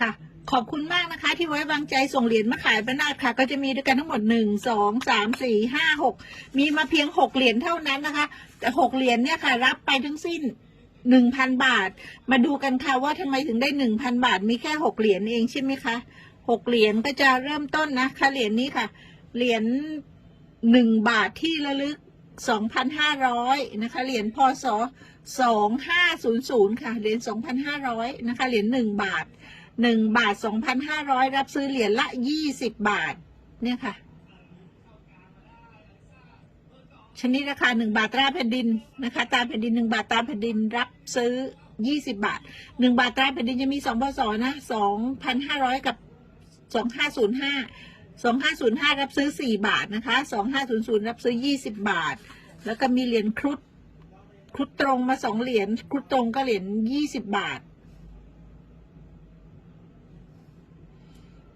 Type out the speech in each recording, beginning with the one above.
ค่ะ ขอบคุณมากนะคะ ที่ไว้วางใจส่งเหรียญมาขายประนาดค่ะ ก็จะมีด้วยกันทั้งหมดหนึ่งสองสามสี่ห้าหกมีมาเพียงหกเหรียญเท่านั้นนะคะ แต่หกเหรียญเนี่ยค่ะ รับไปทั้งสิ้นหนึ่งพันบาท มาดูกันค่ะว่าทำไมถึงได้หนึ่งพันบาท มีแค่หกเหรียญเองใช่ไหมคะหกเหรียญก็จะเริ่มต้นนะคะเหรียญนี้ค่ะ เหรียญหนึ่งบาทที่ระลึกสองพันห้าร้อยนะคะ เหรียญพศสองห้าศูนย์ศูนย์ค่ะ เหรียญสองพันห้าร้อยนะคะ เหรียญหนึ่งบาท หนึ่งบาทสองพันห้าร้อยรับซื้อเหรียญละยี่สิบบาท เนี่ยค่ะ ชนิดราคาหนึ่งบาทตราแผ่นดินนะคะ ตราแผ่นดินหนึ่งบาทตราแผ่นดินรับซื้อยี่สิบาทหนึ่งบาทตราแผ่นดินจะมีสองพศนะสองพันห้าร้อยกับสองห้าศูนย์ห้าสองห้าศูนย์ห้ารับซื้อสี่บาทนะคะสองห้าศูนย์ศูนย์รับซื้อยี่สิบบาท แล้วก็มีเหรียญครุฑครุฑตรงมาสองเหรียญครุฑตรงก็เหรียญยี่สิบบาท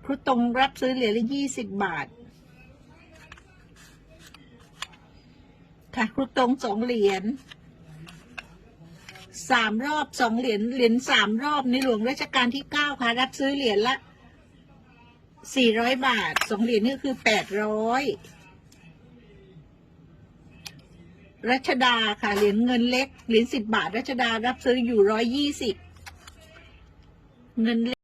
ครุฑตรงรับซื้อเหรียญละยี่สิบบาท ค่ะครุฑตรงสองเหรียญสามรอบสองเหรียญเหรียญสามรอบในหลวงรัชกาลที่เก้าค่ะ รับซื้อเหรียญละสี่ร้อยบาทสองเหรียญนี่คือแปดร้อยรัชดาค่ะเหรียญเงินเล็กเหรียญสิบบาท รัชดารับซื้ออยู่ร้อยยี่สิบเงินเล็ก